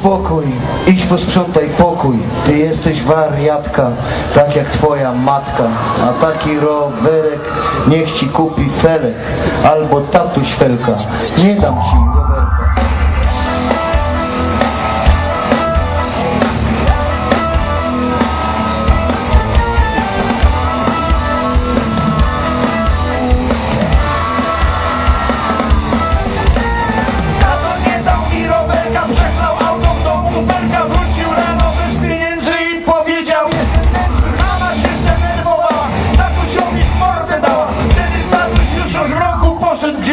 spokój, idź posprzątaj pokój, ty jesteś wariatka, tak jak twoja matka, a taki rowerek niech ci kupi felek, albo tatuś felka, nie dam ci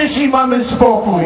dzieci mamy spokój.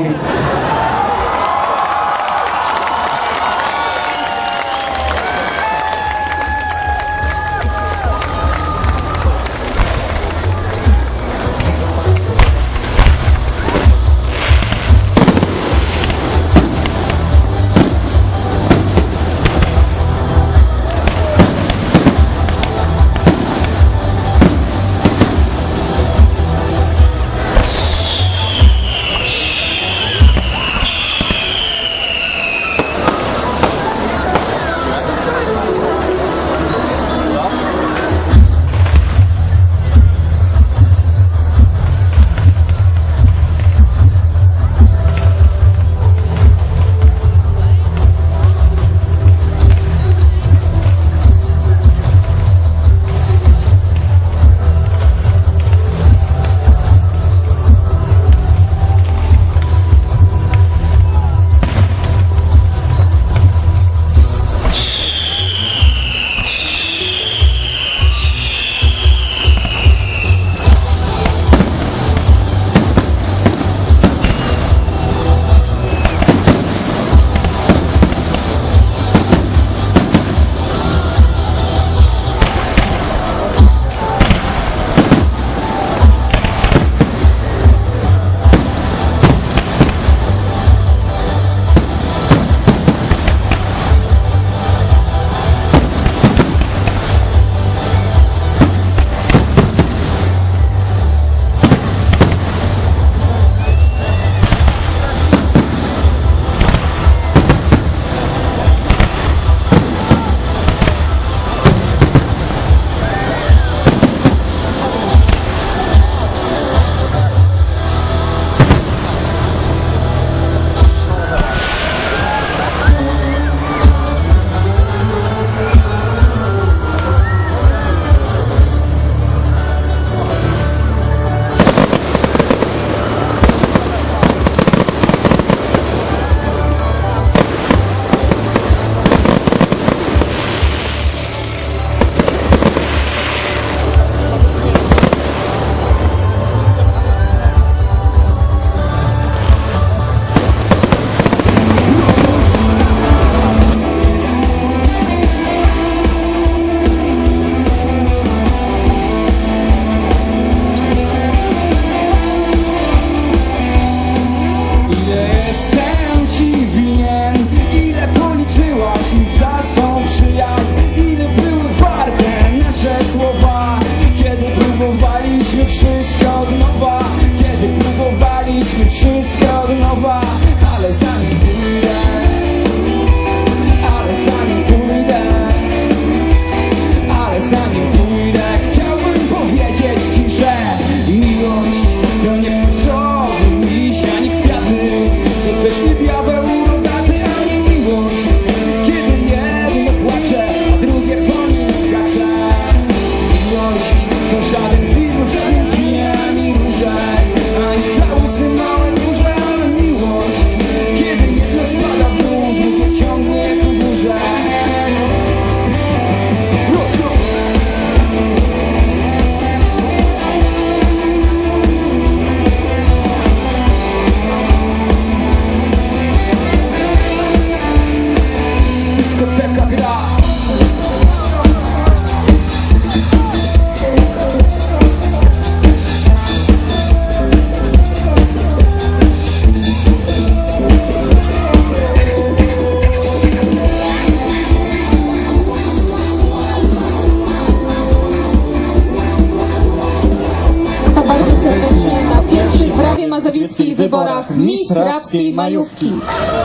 świeckich wyborach mistrz Rawskiej Majówki.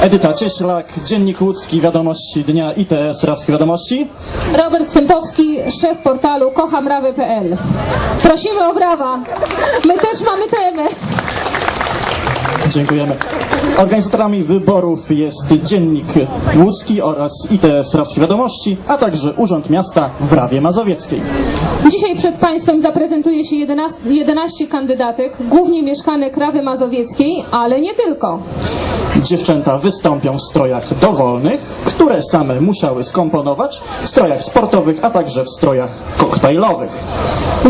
Edyta Cieślak, Dziennik Łódzki, Wiadomości Dnia ITS Rawskie Wiadomości. Robert Sępowski, szef portalu kochamrawy.pl. Prosimy o brawa. My też mamy temy. Dziękujemy. Organizatorami wyborów jest Dziennik Łódzki oraz ITS Rawskie Wiadomości, a także Urząd Miasta w Rawie Mazowieckiej. Dzisiaj przed Państwem zaprezentuje się 11, 11 kandydatek, głównie mieszkanek Rawy Mazowieckiej, ale nie tylko. Dziewczęta wystąpią w strojach dowolnych, które same musiały skomponować, w strojach sportowych, a także w strojach koktajlowych.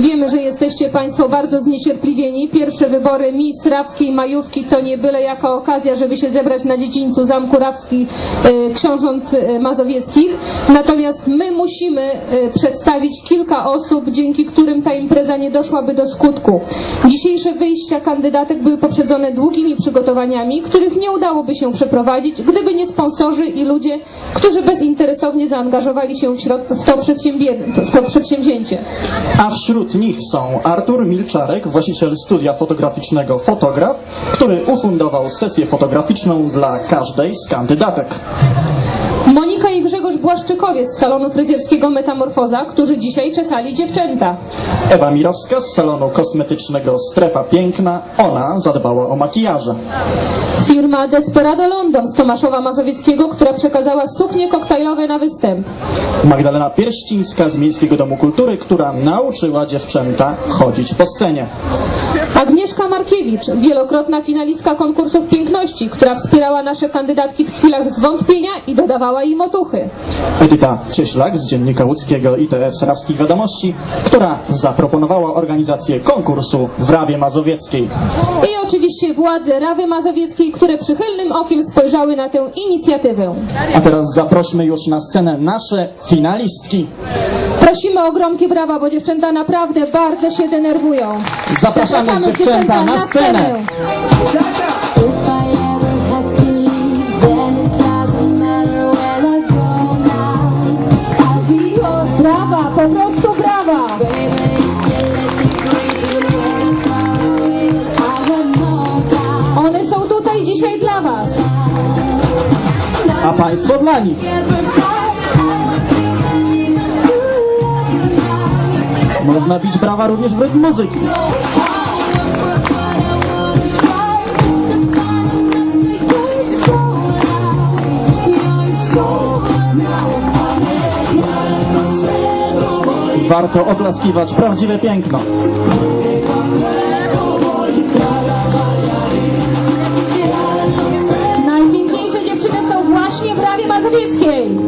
Wiemy, że jesteście Państwo bardzo zniecierpliwieni. Pierwsze wybory Miss Rawskiej Majówki to nie byle jaka okazja, żeby się zebrać na dziedzińcu Zamku Rawski e, Książąt e, Mazowieckich. Natomiast my musimy e, przedstawić kilka osób, dzięki którym ta impreza nie doszłaby do skutku. Dzisiejsze wyjścia kandydatek były poprzedzone długimi przygotowaniami, których nie udałoby się przeprowadzić, gdyby nie sponsorzy i ludzie, którzy bezinteresownie zaangażowali się w, w, to, w to przedsięwzięcie. A wśród nich są Artur Milczarek, właściciel studia fotograficznego Fotograf, który ufundował sesję fotograficzną dla każdej z kandydatek. Monika Grzegorz Błaszczykowie z salonu fryzjerskiego Metamorfoza, którzy dzisiaj czesali dziewczęta. Ewa Mirowska z salonu kosmetycznego Strefa Piękna, ona zadbała o makijaże. Firma Desperado London z Tomaszowa Mazowieckiego, która przekazała suknie koktajlowe na występ. Magdalena Pierścińska z Miejskiego Domu Kultury, która nauczyła dziewczęta chodzić po scenie. Agnieszka Markiewicz, wielokrotna finalistka konkursów piękności, która wspierała nasze kandydatki w chwilach zwątpienia i dodawała im otuchy. Edyta Cieślak z Dziennika Łódzkiego ITS Rawskich Wiadomości, która zaproponowała organizację konkursu w Rawie Mazowieckiej. I oczywiście władze Rawy Mazowieckiej, które przychylnym okiem spojrzały na tę inicjatywę. A teraz zaprośmy już na scenę nasze finalistki. Prosimy o gromkie brawa, bo dziewczęta naprawdę bardzo się denerwują. Zapraszamy dziewczęta na scenę. Brawa, po prostu brawa! One są tutaj dzisiaj dla Was. A Państwo dla nich. Można bić brawa również w rytm muzyki. Warto oklaskiwać prawdziwe piękno. Najpiękniejsze dziewczyny są właśnie w Rawie Mazowieckiej.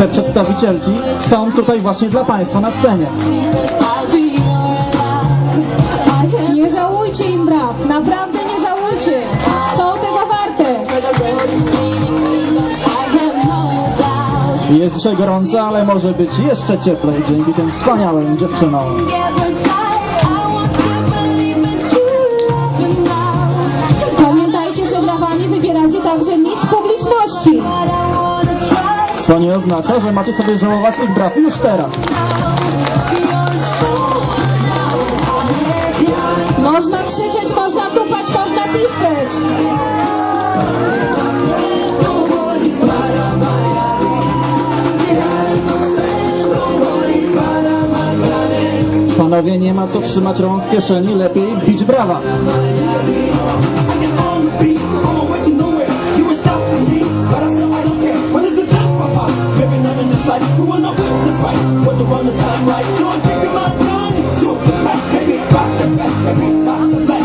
Te przedstawicielki są tutaj właśnie dla Państwa na scenie. Nie żałujcie im braw, naprawdę nie żałujcie. Są tego warte. Jest dzisiaj gorąco, ale może być jeszcze cieplej dzięki tym wspaniałym dziewczynom. Pamiętajcie, że brawami wybieracie także miejsc publiczności. Co nie oznacza, że macie sobie żałować tych braw już teraz. Można krzyczeć, można tupać, można piszczeć. Panowie, nie ma co trzymać rąk w kieszeni, lepiej bić brawa. When the run the time right, so I'm picking my gun. So fast, baby, Faster, faster, fast, Faster, fast.